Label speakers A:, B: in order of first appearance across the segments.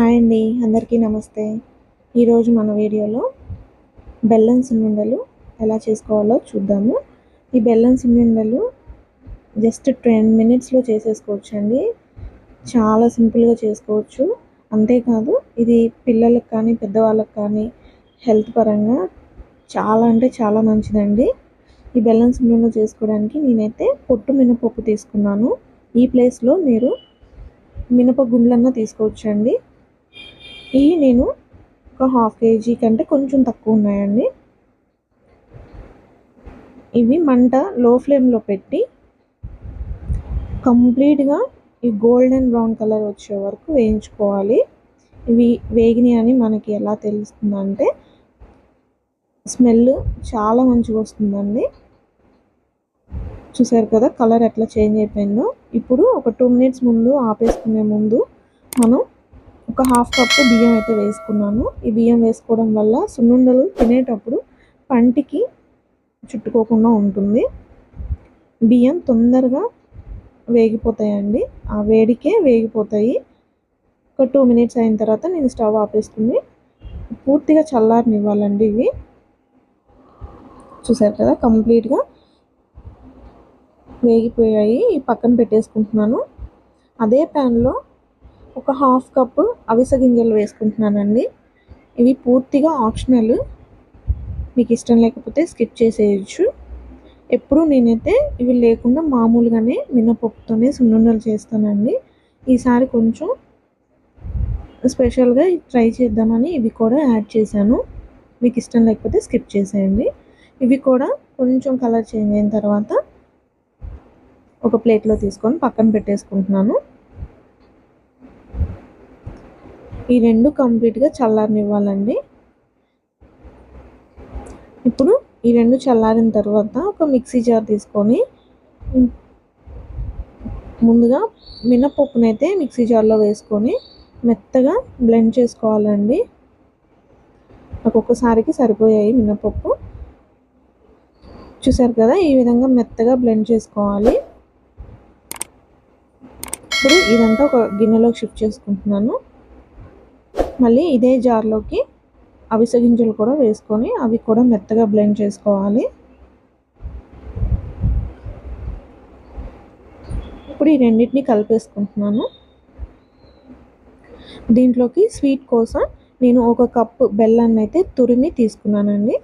A: Hi అండి అందరికీ నమస్తే. ఈరోజు మన వీడియోలో బెల్లం సున్నుండలు ఎలా చేసుకోవాలో చూద్దాము. ఈ బెల్లం సున్నుండలు జస్ట్ టెన్ మినిట్స్లో చేసేసుకోవచ్చు అండి చాలా సింపుల్గా చేసుకోవచ్చు. అంతేకాదు ఇది పిల్లలకు కానీ పెద్దవాళ్ళకి కానీ హెల్త్ పరంగా చాలా అంటే చాలా మంచిదండి. ఈ బెల్లం సున్నుండలు చేసుకోవడానికి నేనైతే పొట్టు మినపప్పు తీసుకున్నాను. ఈ ప్లేస్లో మీరు మినప గుండ్లన్నా తీసుకోవచ్చండి. ఇవి నేను ఒక హాఫ్ కేజీ కంటే కొంచెం తక్కువ ఉన్నాయండి. ఇవి మంట లో ఫ్లేమ్లో పెట్టి కంప్లీట్గా ఈ గోల్డెన్ బ్రౌన్ కలర్ వచ్చే వరకు వేయించుకోవాలి. ఇవి వేగినాయి అని మనకి ఎలా తెలుస్తుందంటే స్మెల్ చాలా మంచిగా వస్తుందండి. చూసారు కదా కలర్ ఎట్లా చేంజ్ అయిపోయిందో. ఇప్పుడు ఒక టూ మినిట్స్ ముందు ఆపేసుకునే ముందు మనం ఒక హాఫ్ కప్పు బియ్యం అయితే వేసుకున్నాను. ఈ బియ్యం వేసుకోవడం వల్ల సున్నుండలు తినేటప్పుడు పంటికి చుట్టుకోకుండా ఉంటుంది. బియ్యం తొందరగా వేగిపోతాయండి. ఆ వేడికే వేగిపోతాయి. ఒక టూ మినిట్స్ అయిన తర్వాత నేను స్టవ్ ఆపేసుకుని పూర్తిగా చల్లారనివ్వాలండి ఇవి. చూసారు కదా కంప్లీట్గా వేగిపోయాయి. పక్కన పెట్టేసుకుంటున్నాను. అదే ప్యాన్లో ఒక హాఫ్ కప్పు అవిసె గింజలు వేసుకుంటున్నానండి. ఇవి పూర్తిగా ఆప్షనల్. మీకు ఇష్టం లేకపోతే స్కిప్ చేసేయచ్చు. ఎప్పుడు నేనైతే ఇవి లేకుండా మామూలుగానే మినపప్పుతోనే సున్నుండలు చేస్తానండి. ఈసారి కొంచెం స్పెషల్గా ట్రై చేద్దామని ఇవి కూడా యాడ్ చేశాను. మీకు ఇష్టం లేకపోతే స్కిప్ చేసేయండి. ఇవి కూడా కొంచెం కలర్ చేంజ్ అయిన తర్వాత ఒక ప్లేట్లో తీసుకొని పక్కన పెట్టేసుకుంటున్నాను. ఈ రెండు కంప్లీట్గా చల్లారనివ్వాలండి. ఇప్పుడు ఈ రెండు చల్లారిన తర్వాత ఒక మిక్సీ జార్ తీసుకొని ముందుగా మినపప్పునైతే మిక్సీ జార్లో వేసుకొని మెత్తగా బ్లెండ్ చేసుకోవాలండి. నాకు ఒక్కసారికి సరిపోయాయి మినపప్పు. చూసారు కదా ఈ విధంగా మెత్తగా బ్లెండ్ చేసుకోవాలి. ఇప్పుడు ఇదంతా ఒక గిన్నెలోకి షిఫ్ట్ చేసుకుంటున్నాను. మళ్ళీ ఇదే జార్లోకి అవిసె గింజలు కూడా వేసుకొని అవి కూడా మెత్తగా బ్లెండ్ చేసుకోవాలి. ఇప్పుడు ఈ రెండింటిని కలిపేసుకుంటున్నాను. దీంట్లోకి స్వీట్ కోసం నేను ఒక కప్పు బెల్లాన్ని అయితే తురిమి తీసుకున్నానండి.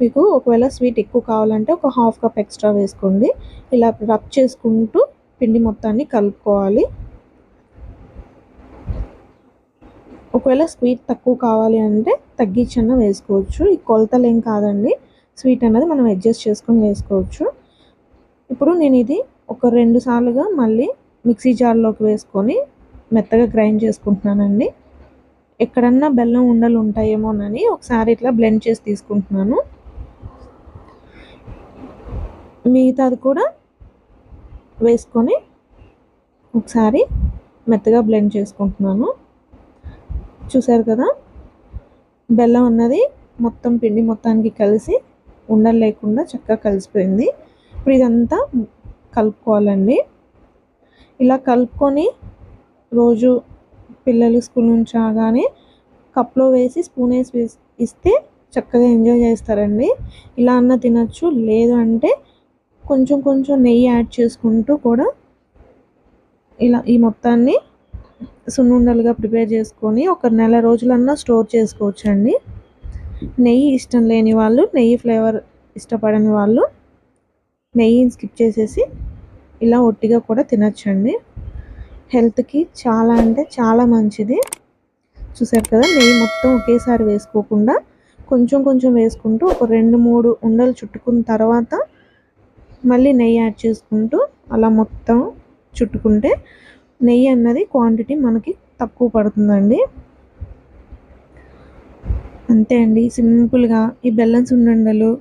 A: మీకు ఒకవేళ స్వీట్ ఎక్కువ కావాలంటే ఒక హాఫ్ కప్ ఎక్స్ట్రా వేసుకోండి. ఇలా రబ్ చేసుకుంటూ పిండి మొత్తాన్ని కలుపుకోవాలి. ఒకవేళ స్వీట్ తక్కువ కావాలి అంటే తగ్గించన్న వేసుకోవచ్చు. ఈ కొలతలు ఏం కాదండి. స్వీట్ అన్నది మనం అడ్జస్ట్ చేసుకొని వేసుకోవచ్చు. ఇప్పుడు నేను ఇది ఒక రెండు సార్లుగా మళ్ళీ మిక్సీ జార్లోకి వేసుకొని మెత్తగా గ్రైండ్ చేసుకుంటున్నానండి. ఎక్కడన్నా బెల్లం ఉండలు ఉంటాయేమోనని ఒకసారి ఇట్లా బ్లెండ్ చేసి తీసుకుంటున్నాను. మిగతాది కూడా వేసుకొని ఒకసారి మెత్తగా బ్లెండ్ చేసుకుంటున్నాను. చూసారు కదా? బెల్లం అన్నది మొత్తం పిండి మొత్తానికి కలిసి ఉండలు లేకుండా చక్కగా కలిసిపోయింది. ఇప్పుడు ఇదంతా కలుపుకోవాలండి. ఇలా కలుపుకొని రోజు పిల్లలు స్కూల్ నుంచి రాగానే కప్లో వేసి స్పూన్ వేసి ఇస్తే చక్కగా ఎంజాయ్ చేస్తారండి. ఇలా అన్న తినచ్చు లేదు అంటే కొంచెం కొంచెం నెయ్యి యాడ్ చేసుకుంటూ కూడా ఇలా ఈ మొత్తాన్ని సున్నుండలుగా ప్రిపేర్ చేసుకొని ఒక నెల రోజులన్నా స్టోర్ చేసుకోవచ్చు అండి నెయ్యి ఇష్టం లేని వాళ్ళు నెయ్యి ఫ్లేవర్ ఇష్టపడని వాళ్ళు నెయ్యిని స్కిప్ చేసేసి ఇలా ఒట్టిగా కూడా తినచ్చండి. హెల్త్కి చాలా అంటే చాలా మంచిది. చూసారు కదా నెయ్యి మొత్తం ఒకేసారి వేసుకోకుండా కొంచెం కొంచెం వేసుకుంటూ ఒక రెండు మూడు ఉండలు చుట్టుకున్న తర్వాత మళ్ళీ నెయ్యి యాడ్ చేసుకుంటూ అలా మొత్తం చుట్టుకుంటే నెయ్యి అన్నది క్వాంటిటీ మనకి తక్కువ పడుతుందండి. అంతే అండి. సింపుల్గా ఈ బెల్లం సున్నుండలు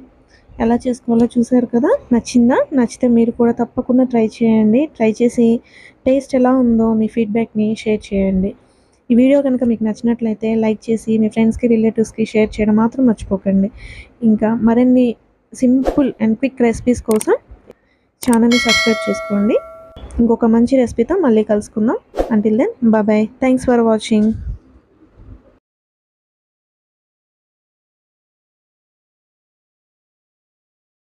A: ఎలా చేసుకోవాలో చూసారు కదా? నచ్చిందా? నచ్చితే మీరు కూడా తప్పకుండా ట్రై చేయండి. ట్రై చేసి టేస్ట్ ఎలా ఉందో మీ ఫీడ్బ్యాక్ని షేర్ చేయండి. ఈ వీడియో కనుక మీకు నచ్చినట్లయితే లైక్ చేసి మీ ఫ్రెండ్స్కి రిలేటివ్స్కి షేర్ చేయడం మాత్రం మర్చిపోకండి. ఇంకా మరిన్ని సింపుల్ అండ్ క్విక్ రెసిపీస్ కోసం ఛానల్ని సబ్స్క్రైబ్ చేసుకోండి. ఇంకొక మంచి రెసిపీతో మళ్ళీ కలుసుకుందాం. Until then bye thanks for watching